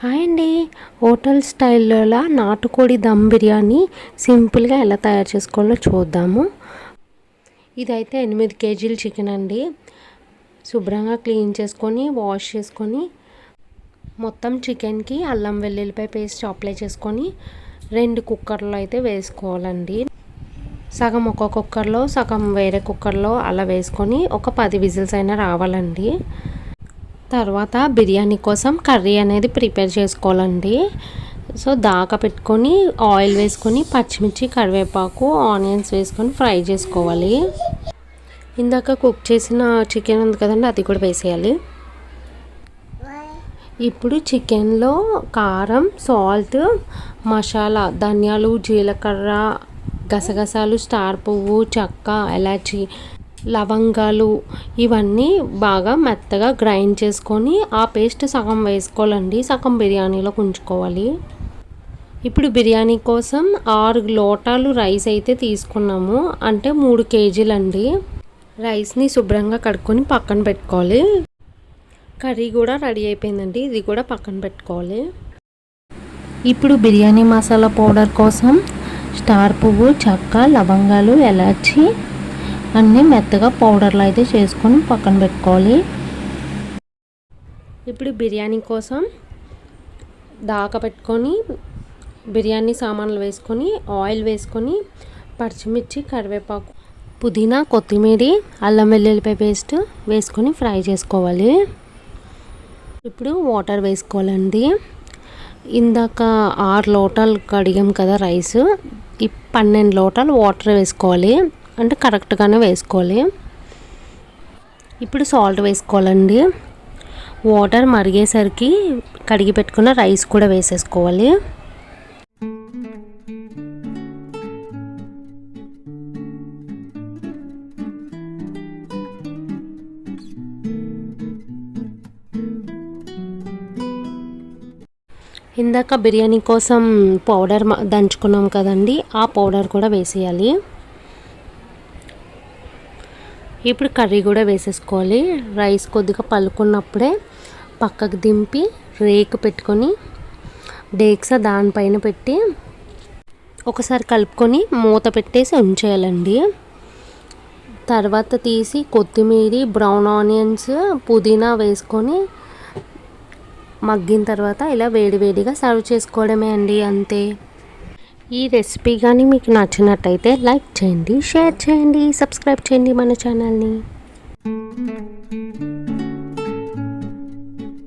Hi అండి. Hotel స్టైల్లో నాటుకోడి దమ్ బిర్యానీ సింపుల్గా ఎలా తయారు చేసుకోవాలో చూద్దాము. ఇదైతే ఎనిమిది కేజీల చికెన్ అండి. శుభ్రంగా క్లీన్ చేసుకొని వాష్ చేసుకొని మొత్తం చికెన్కి అల్లం వెల్లుల్లిపాయ పేస్ట్ అప్లై చేసుకొని రెండు కుక్కర్లో అయితే వేసుకోవాలండి. సగం ఒక కుక్కర్లో సగం వేరే కుక్కర్లో అలా వేసుకొని ఒక పది విజిల్స్ అయినా రావాలండి. తర్వాత బిర్యానీ కోసం కర్రీ అనేది ప్రిపేర్ చేసుకోవాలండి. సో దాకా పెట్టుకొని ఆయిల్ వేసుకొని పచ్చిమిర్చి కరివేపాకు ఆనియన్స్ వేసుకొని ఫ్రై చేసుకోవాలి. ఇందాక కుక్ చేసిన చికెన్ ఉంది కదండి అది కూడా వేసేయాలి. ఇప్పుడు చికెన్లో కారం సాల్ట్ మసాలా ధనియాలు జీలకర్ర గసగసాలు స్టార్ పువ్వు చెక్క ఎలాచి లవంగాలు ఇవన్నీ బాగా మెత్తగా గ్రైండ్ చేసుకొని ఆ పేస్ట్ సగం వేసుకోవాలండి. సగం బిర్యానీలో ఉంచుకోవాలి ఇప్పుడు బిర్యానీ కోసం ఆరు లోటాలు రైస్ అయితే తీసుకున్నాము. అంటే మూడు కేజీలండి. రైస్ని శుభ్రంగా కడుక్కొని పక్కన పెట్టుకోవాలి. కర్రీ కూడా రెడీ అయిపోయిందండి. ఇది కూడా పక్కన పెట్టుకోవాలి. ఇప్పుడు బిర్యానీ మసాలా పౌడర్ కోసం స్టార్ పువ్వు చెక్క లవంగాలు ఎలాచి అన్నీ మెత్తగా పౌడర్లు అయితే చేసుకొని పక్కన పెట్టుకోవాలి. ఇప్పుడు బిర్యానీ కోసం దాకా పెట్టుకొని బిర్యానీ సామాన్లు వేసుకొని ఆయిల్ వేసుకొని పచ్చిమిర్చి కరివేపాకు పుదీనా కొత్తిమీర అల్లం వెల్లుల్లిపాయ పేస్ట్ వేసుకొని ఫ్రై చేసుకోవాలి. ఇప్పుడు వాటర్ వేసుకోవాలండి. ఇందాక ఆరు లోటాలు కడిగాం కదా రైస్. ఈ పన్నెండు లోటాలు వాటర్ వేసుకోవాలి. అంటే కరెక్ట్గానే వేసుకోవాలి. ఇప్పుడు సాల్ట్ వేసుకోవాలండి. వాటర్ మరిగేసరికి కడిగి పెట్టుకున్న రైస్ కూడా వేసేసుకోవాలి. ఇందాక బిర్యానీ కోసం పౌడర్ దంచుకున్నాం కదండి ఆ పౌడర్ కూడా వేసేయాలి. ఇప్పుడు కర్రీ కూడా వేసేసుకోవాలి. రైస్ కొద్దిగా పలుకున్నప్పుడే పక్కకు దింపి రేకు పెట్టుకొని డేక్సా దానిపైన పెట్టి ఒకసారి కలుపుకొని మూత పెట్టేసి ఉంచేయాలండి. తర్వాత తీసి కొత్తిమీర బ్రౌన్ ఆనియన్స్ పుదీనా వేసుకొని మగ్గిన తర్వాత ఇలా వేడివేడిగా సర్వ్ చేసుకోవడమే అండి అంతే. ఈ రెసిపీ కానీ మీకు నచ్చినట్టయితే లైక్ చేయండి షేర్ చేయండి సబ్స్క్రైబ్ చేయండి మన ఛానల్ని.